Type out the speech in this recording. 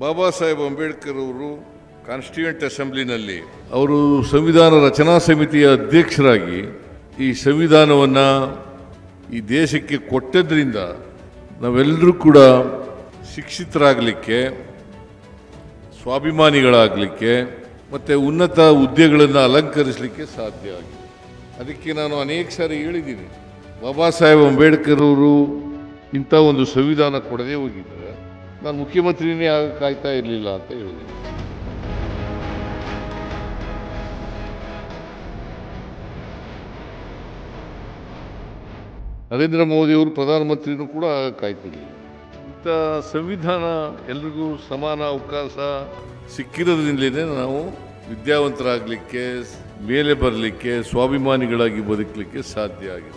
ಬಾಬಾ ಸಾಹೇಬ್ ಅಂಬೇಡ್ಕರ್ ಅವರು ಕಾನ್ಸ್ಟಿಟ್ಯೂಂಟ್ ಅಸೆಂಬ್ಲಿನಲ್ಲಿ ಅವರು ಸಂವಿಧಾನ ರಚನಾ ಸಮಿತಿಯ ಅಧ್ಯಕ್ಷರಾಗಿ ಈ ಸಂವಿಧಾನವನ್ನು ಈ ದೇಶಕ್ಕೆ ಕೊಟ್ಟದ್ರಿಂದ ನಾವೆಲ್ಲರೂ ಕೂಡ ಶಿಕ್ಷಿತರಾಗಲಿಕ್ಕೆ, ಸ್ವಾಭಿಮಾನಿಗಳಾಗಲಿಕ್ಕೆ ಮತ್ತು ಉನ್ನತ ಹುದ್ದೆಗಳನ್ನು ಅಲಂಕರಿಸಲಿಕ್ಕೆ ಸಾಧ್ಯ ಆಗಿದೆ. ಅದಕ್ಕೆ ನಾನು ಅನೇಕ ಸಾರಿ ಹೇಳಿದ್ದೀನಿ. ಬಾಬಾ ಸಾಹೇಬ್ ಅಂಬೇಡ್ಕರ್ ಅವರು ಇಂಥ ಒಂದು ಸಂವಿಧಾನ ಕೊಡದೇ ಹೋಗಿದ್ದರೆ ನಾನು ಮುಖ್ಯಮಂತ್ರಿನೇ ಆಗ ಕಾಯ್ತಾ ಇರಲಿಲ್ಲ ಅಂತ ಹೇಳಿದೆ. ನರೇಂದ್ರ ಮೋದಿಯವರು ಪ್ರಧಾನಮಂತ್ರಿನೂ ಕೂಡ ಕಾಯ್ತಿರಲಿಲ್ಲ. ಇಂಥ ಸಂವಿಧಾನ ಎಲ್ರಿಗೂ ಸಮಾನ ಅವಕಾಶ ಸಿಕ್ಕಿರೋದ್ರಿಂದಲೇ ನಾವು ವಿದ್ಯಾವಂತರಾಗಲಿಕ್ಕೆ, ಮೇಲೆ ಬರಲಿಕ್ಕೆ, ಸ್ವಾಭಿಮಾನಿಗಳಾಗಿ ಬದುಕಲಿಕ್ಕೆ ಸಾಧ್ಯ ಆಗಿದೆ